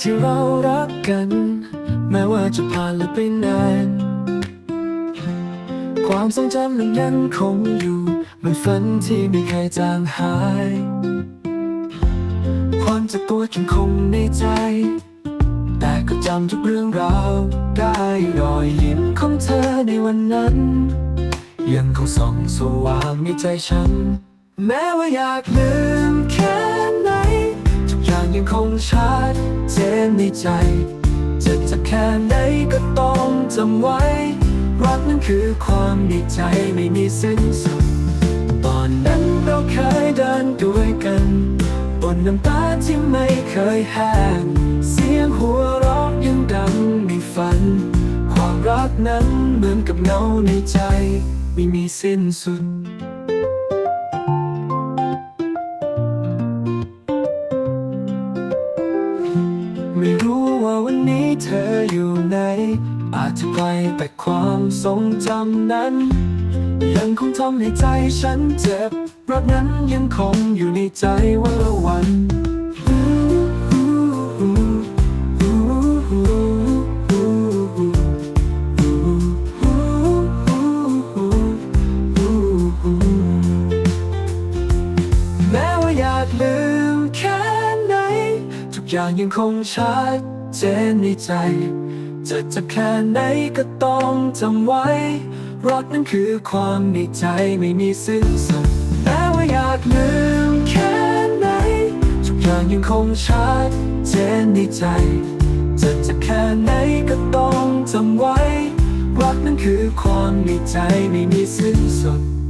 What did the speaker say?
ที่เรารักกัน แม้ว่าจะผ่านเลยไปนาน ความทรงจำนั้นยังคงอยู่เหมือนฝันที่ไม่เคยจางหาย ความเจ็บปวดยังคงในใจ แต่ก็จำทุกเรื่องราว ได้รอยยิ้มของเธอในวันนั้น ยังคงส่องสว่างในใจฉัน แม้ว่าอยากลืม ชัดเจนในใจ จะจะแค่ไหนก็ต้องจำไว้ รักนั้นคือความในใจไม่มีสิ้นสุด ตอนนั้นเราเคยเดินด้วยกัน บนน้ำตาที่ไม่เคยแห้ง เสียงหัวเราะยังดังในฝัน ความรักนั้นเหมือนกับเงาในใจ ไม่มีสิ้นสุด ไม่รู้ว่าวันนี้เธออยู่ไหน อาจจะไกลแต่ความทรงจำนั้น ยังคงทำให้ใจฉันเจ็บรักนั้นยังคงอยู่ในใจว่าวัน อย่างยังคงชัดเจนในใจ จะจะแค่ไหนก็ต้องจำไว้รักนั้นคือความในใจไม่มีสิ้นสุดแม้ว่าอยากลืมแค่ไหน ทุกอย่างยังคงชัดเจนในใจ จะจะแค่ไหนก็ต้องจำไว้รักนั้นคือความในใจไม่มีสิ้นสุด